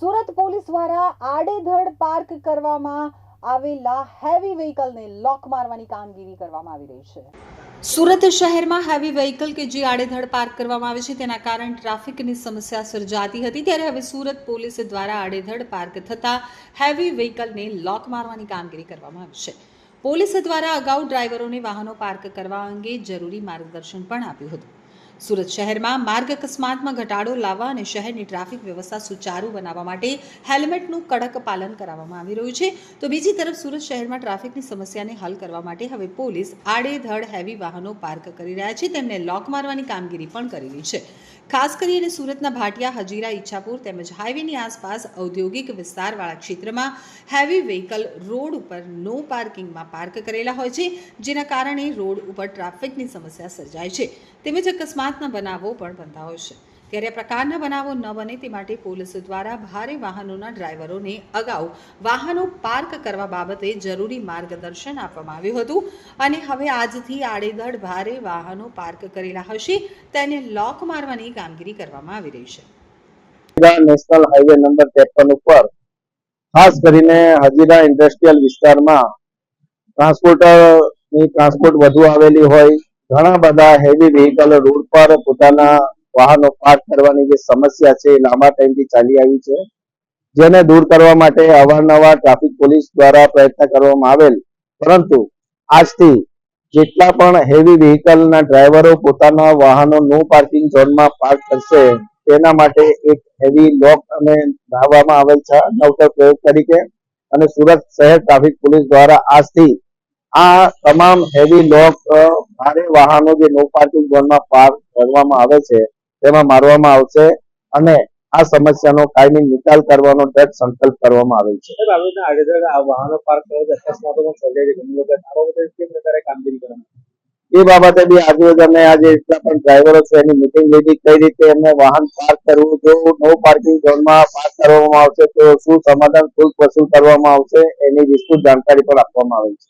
Surat police દ્વારા આડેધડ park કરવામાં આવેલા હેવી વ્હીકલને લોક મારવાની કામગીરી કરવામાં આવી રહી છે. સુરત શહેરમાં હેવી વ્હીકલ કે જે આડેધડ પાર્ક કરવામાં આવે છે, તેના કારણે ટ્રાફિકની સમસ્યા સર્જાતી હતી. ત્યારે હવે સુરત પોલીસ દ્વારા આડેધડ પાર્ક થતા હેવી વ્હીકલને લોક મારવાની કામગીરી કરવામાં આવી છે. પોલીસ દ્વારા અગાઉ ડ્રાઈવરોને વાહનો પાર્ક કરવા અંગે જરૂરી માર્ગદર્શન પણ આપ્યું હતું. સુરત શહેરમાં માર્ગ અકસ્માતમાં ઘટાડો લાવવા અને શહેરની ટ્રાફિક વ્યવસ્થા સુચારુ બનાવવા માટે હેલ્મેટનું કડક પાલન કરાવવામાં આવી રહ્યું છે. તો બીજી તરફ સુરત શહેરમાં ટ્રાફિકની સમસ્યાને હલ કરવા માટે હવે પોલીસ આડેધડ હેવી વાહનો પાર્ક કરી રહ્યા છે. તેમને લોક મારવાની કામગીરી પણ કરી રહી છે. ખાસ કરીને સુરતના ભાટિયા, હજીરા, ઈચ્છાપુર તેમજ હાઈવેની આસપાસ ઔદ્યોગિક વિસ્તારવાળા ક્ષેત્રમાં હેવી વ્હીકલ રોડ ઉપર નો પાર્કિંગમાં પાર્ક કરેલા હોય છે, જેના કારણે રોડ ઉપર ટ્રાફિકની સમસ્યા સર્જાય છે. તેમજ અકસ્માતના બનાવો પણ બનતા હોય છે. ત્યારે પ્રકારના બનાવો ન બને તે માટે પોલીસ દ્વારા ભારે વાહનોના ડ્રાઈવરોને અગાઉ વાહનો પાર્ક કરવા બાબતે જરૂરી માર્ગદર્શન આપવામાં આવ્યું હતું. અને હવે આજથી આડેધડ ભારે વાહનો પાર્ક કરેલા હશે, તેને લોક મારવાની કામગીરી કરવામાં આવી રહી છે. નેશનલ હાઈવે નંબર ત્રેપન ઉપર ખાસ કરીને હજીરા ઇન્ડસ્ટ્રીયલ વિસ્તારમાં ટ્રાન્સપોર્ટરની ટ્રાન્સપોર્ટ વધુ આવેલી હોય ઘણા બધા હેવી વ્હીકલ રોડ પર પોતાના વાહનો પાર્ક કરવાની જે સમસ્યા છે લાંબા ટાઈમથી ચાલી આવી છે. જેને દૂર કરવા માટે અવારનવાર ટ્રાફિક પોલીસ દ્વારા પ્રયત્ન કરવામાં આવેલ. પરંતુ આજથી જેટલા પણ હેવી વ્હીકલના ડ્રાઈવરો પોતાના વાહનો નો પાર્કિંગ ઝોનમાં પાર્ક કરશે, તેના માટે એક હેવી લોક અને લાવવામાં આવેલ છે નવતર પ્રયોગ તરીકે. અને સુરત શહેર ટ્રાફિક પોલીસ દ્વારા આજથી આ તમામ હેવી લોક ભારે વાહનો જે નો પાર્કિંગ ઝોનમાં પાર્ક કરવામાં આવે છે તેમાં મારવામાં આવશે અને આ સમસ્યાનો કાયમી નિકાલ કરવાનો દ્રઢ સંકલ્પ કરવામાં આવેલ છે. એ બાબતે બી આજે જ અમે આજે એટલા પણ ડ્રાઈવરો છે એની મિટિંગ લીધી. કઈ રીતે એમને વાહન પાર્ક કરવું? જો નો પાર્કિંગ ઝોનમાં પાર્ક કરવામાં આવશે તો શું સમાધાન શુલ્ક વસૂલ કરવામાં આવશે એની વિસ્તૃત જાણકારી પણ આપવામાં આવી છે.